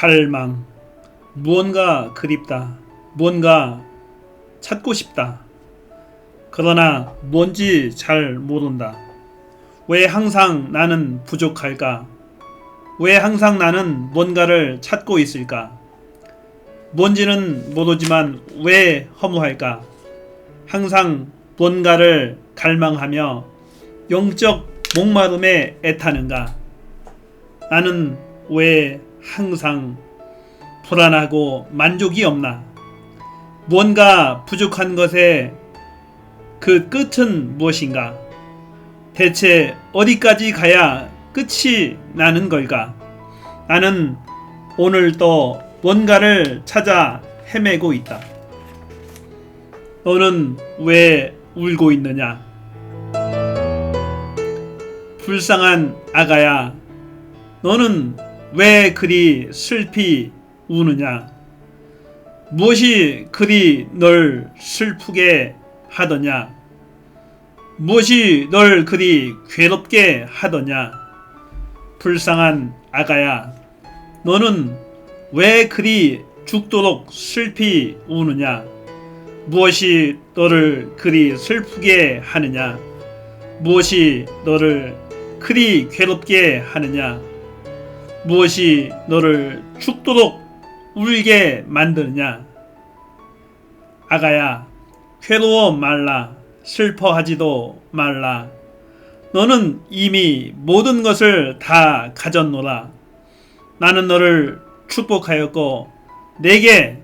갈망. 무언가 그립다. 무언가 찾고 싶다. 그러나 뭔지 잘 모른다. 왜 항상 나는 부족할까? 왜 항상 나는 뭔가를 찾고 있을까? 뭔지는 모르지만 왜 허무할까? 항상 뭔가를 갈망하며 영적 목마름에 애타는가? 나는 왜 항상 불안하고 만족이 없나? 무언가 부족한 것에 그 끝은 무엇인가? 대체 어디까지 가야 끝이 나는 걸까? 나는 오늘 또 뭔가를 찾아 헤매고 있다. 너는 왜 울고 있느냐? 불쌍한 아가야, 너는 왜 그리 슬피 우느냐? 무엇이 그리 널 슬프게 하더냐? 무엇이 널 그리 괴롭게 하더냐? 불쌍한 아가야, 너는 왜 그리 죽도록 슬피 우느냐? 무엇이 너를 그리 슬프게 하느냐? 무엇이 너를 그리 괴롭게 하느냐? 무엇이 너를 죽도록 울게 만드느냐? 아가야, 괴로워 말라, 슬퍼하지도 말라. 너는 이미 모든 것을 다 가졌노라. 나는 너를 축복하였고, 내게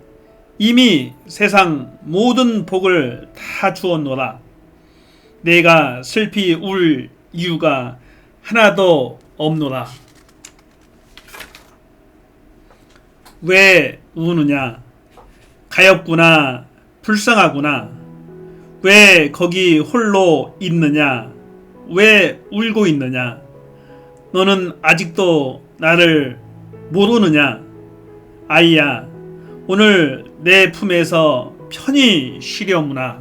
이미 세상 모든 복을 다 주었노라. 내가 슬피 울 이유가 하나도 없노라. 왜 우느냐? 가엾구나, 불쌍하구나. 왜 거기 홀로 있느냐? 왜 울고 있느냐? 너는 아직도 나를 모르느냐? 아이야, 오늘 내 품에서 편히 쉬려무나.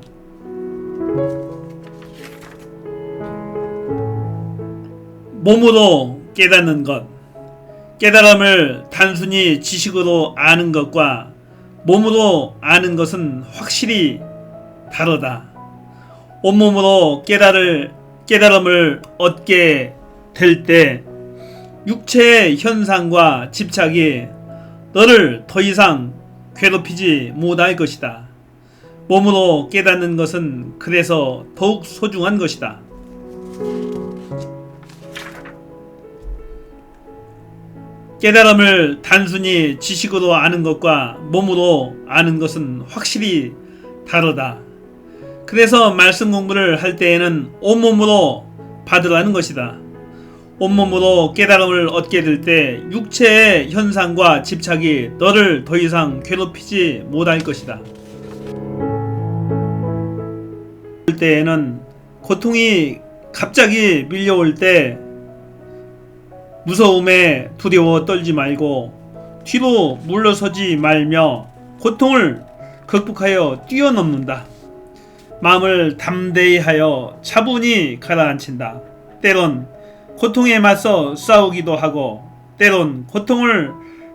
몸으로 깨닫는 것. 깨달음을 단순히 지식으로 아는 것과 몸으로 아는 것은 확실히 다르다. 온몸으로 깨달을, 깨달음을 얻게 될 때 육체의 현상과 집착이 너를 더 이상 괴롭히지 못할 것이다. 몸으로 깨닫는 것은 그래서 더욱 소중한 것이다. 깨달음을 단순히 지식으로 아는 것과 몸으로 아는 것은 확실히 다르다. 그래서 말씀 공부를 할 때에는 온몸으로 받으라는 것이다. 온몸으로 깨달음을 얻게 될 때 육체의 현상과 집착이 너를 더 이상 괴롭히지 못할 것이다. 그 때에는 고통이 갑자기 밀려올 때 무서움에 두려워 떨지 말고 뒤로 물러서지 말며 고통을 극복하여 뛰어넘는다. 마음을 담대히 하여 차분히 가라앉힌다. 때론 고통에 맞서 싸우기도 하고 때론 고통을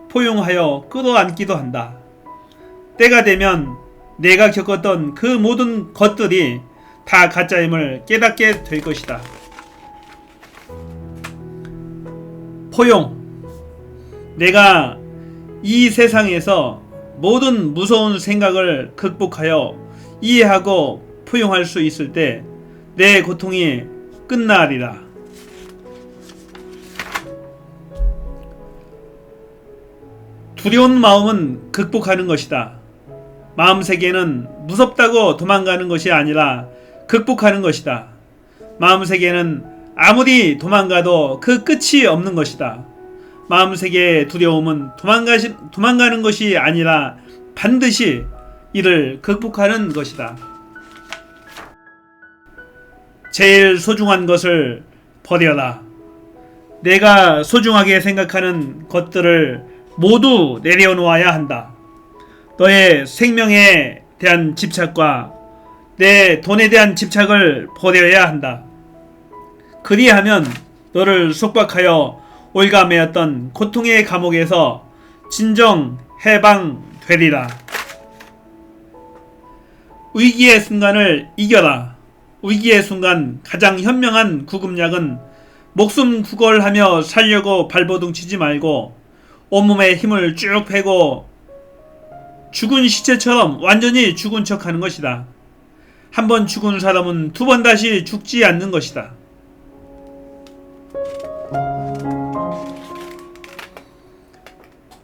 포용하여 끌어안기도 한다. 때가 되면 내가 겪었던 그 모든 것들이 다 가짜임을 깨닫게 될 것이다. 포용. 내가 이 세상에서 모든 무서운 생각을 극복하여 이해하고 포용할 수 있을 때 내 고통이 끝나리라. 두려운 마음은 극복하는 것이다. 마음 세계는 무섭다고 도망가는 것이 아니라 극복하는 것이다. 마음 세계는 아무리 도망가도 그 끝이 없는 것이다. 마음 세계의 두려움은 도망가시, 도망가는 것이 아니라 반드시 이를 극복하는 것이다. 제일 소중한 것을 버려라. 내가 소중하게 생각하는 것들을 모두 내려놓아야 한다. 너의 생명에 대한 집착과 내 돈에 대한 집착을 버려야 한다. 그리하면 너를 속박하여 올가매었던 고통의 감옥에서 진정 해방되리라. 위기의 순간을 이겨라. 위기의 순간 가장 현명한 구급약은 목숨 구걸하며 살려고 발버둥 치지 말고 온몸에 힘을 쭉 빼고 죽은 시체처럼 완전히 죽은 척 하는 것이다. 한 번 죽은 사람은 두 번 다시 죽지 않는 것이다.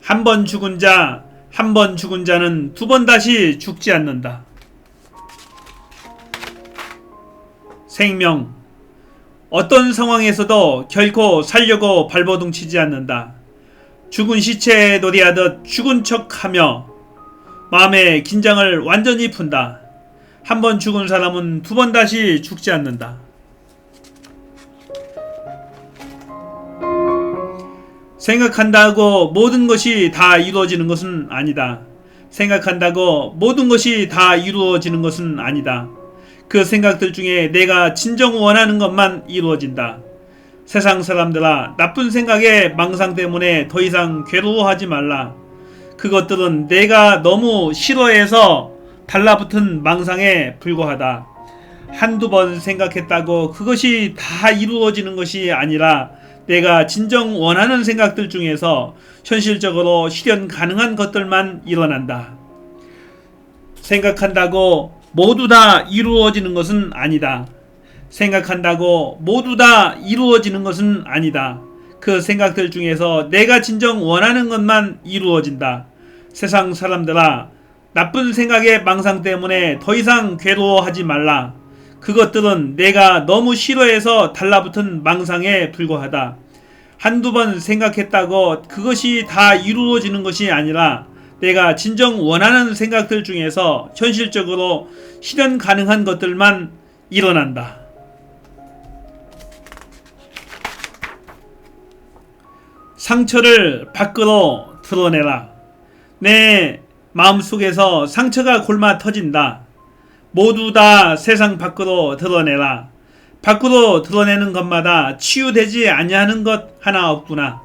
한 번 죽은 자, 한 번 죽은 자는 두 번 다시 죽지 않는다. 생명. 어떤 상황에서도 결코 살려고 발버둥 치지 않는다. 죽은 시체에 놀이하듯 죽은 척 하며 마음의 긴장을 완전히 푼다. 한 번 죽은 사람은 두 번 다시 죽지 않는다. 생각한다고 모든 것이 다 이루어지는 것은 아니다. 생각한다고 모든 것이 다 이루어지는 것은 아니다. 그 생각들 중에 내가 진정 원하는 것만 이루어진다. 세상 사람들아, 나쁜 생각에 망상 때문에 더 이상 괴로워하지 말라. 그것들은 내가 너무 싫어해서 달라붙은 망상에 불과하다. 한두 번 생각했다고 그것이 다 이루어지는 것이 아니라 내가 진정 원하는 생각들 중에서 현실적으로 실현 가능한 것들만 일어난다. 생각한다고 모두 다 이루어지는 것은 아니다. 생각한다고 모두 다 이루어지는 것은 아니다. 그 생각들 중에서 내가 진정 원하는 것만 이루어진다. 세상 사람들아, 나쁜 생각의 망상 때문에 더 이상 괴로워하지 말라. 그것들은 내가 너무 싫어해서 달라붙은 망상에 불과하다. 한두 번 생각했다고 그것이 다 이루어지는 것이 아니라 내가 진정 원하는 생각들 중에서 현실적으로 실현 가능한 것들만 일어난다. 상처를 밖으로 드러내라. 내 마음속에서 상처가 골마 터진다. 모두 다 세상 밖으로 드러내라. 밖으로 드러내는 것마다 치유되지 아니하는 것 하나 없구나.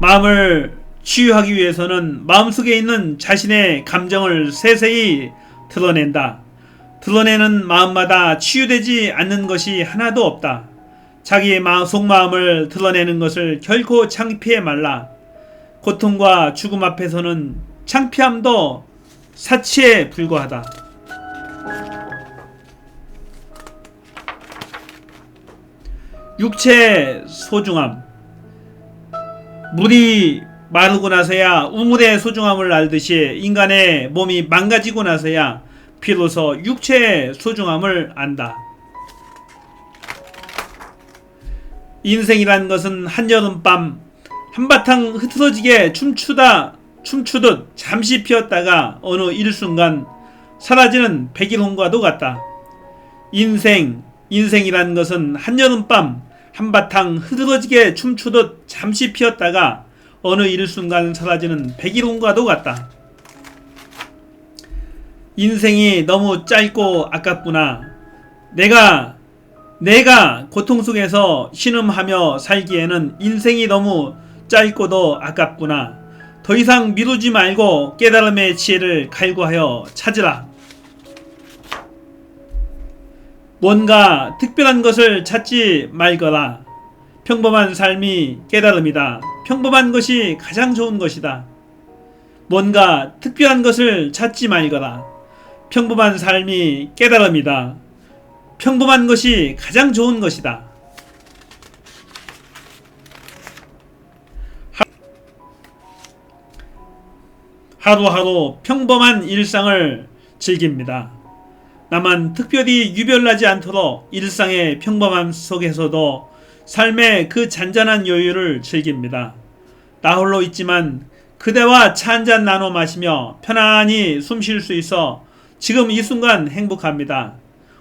마음을 치유하기 위해서는 마음속에 있는 자신의 감정을 세세히 드러낸다. 드러내는 마음마다 치유되지 않는 것이 하나도 없다. 자기의 속마음을 드러내는 것을 결코 창피해 말라. 고통과 죽음 앞에서는 창피함도 사치에 불과하다. 육체의 소중함. 물이 마르고 나서야 우물의 소중함을 알듯이 인간의 몸이 망가지고 나서야 비로소 육체의 소중함을 안다. 인생이란 것은 한여름밤 한바탕 흐트러지게 춤추다 춤추듯 잠시 피었다가 어느 일순간 사라지는 백일홍과도 같다. 인생, 인생이란 것은 한여름밤 한바탕 흐드러지게 춤추듯 잠시 피었다가 어느 일순간 사라지는 백일홍과도 같다. 인생이 너무 짧고 아깝구나. 내가 내가 고통 속에서 신음하며 살기에는 인생이 너무 짧고도 아깝구나. 더 이상 미루지 말고 깨달음의 지혜를 갈구하여 찾으라. 뭔가 특별한 것을 찾지 말거라. 평범한 삶이 깨달음이다. 평범한 것이 가장 좋은 것이다. 뭔가 특별한 것을 찾지 말거라. 평범한 삶이 깨달음이다. 평범한 것이 가장 좋은 것이다. 하루하루 평범한 일상을 즐깁니다. 나만 특별히 유별나지 않도록 일상의 평범함 속에서도 삶의 그 잔잔한 여유를 즐깁니다. 나 홀로 있지만 그대와 차 한 잔 나눠 마시며 편안히 숨 쉴 수 있어 지금 이 순간 행복합니다.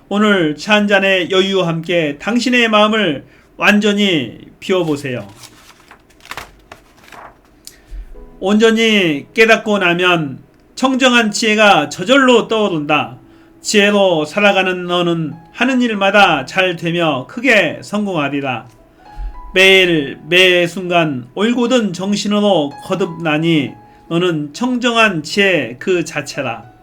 오늘 차 한 잔의 여유와 함께 당신의 마음을 완전히 비워보세요. 온전히 깨닫고 나면 청정한 지혜가 저절로 떠오른다. 지혜로 살아가는 너는 하는 일마다 잘 되며 크게 성공하리라. 매일 매 순간 올곧은 정신으로 거듭나니 너는 청정한 지혜 그 자체라.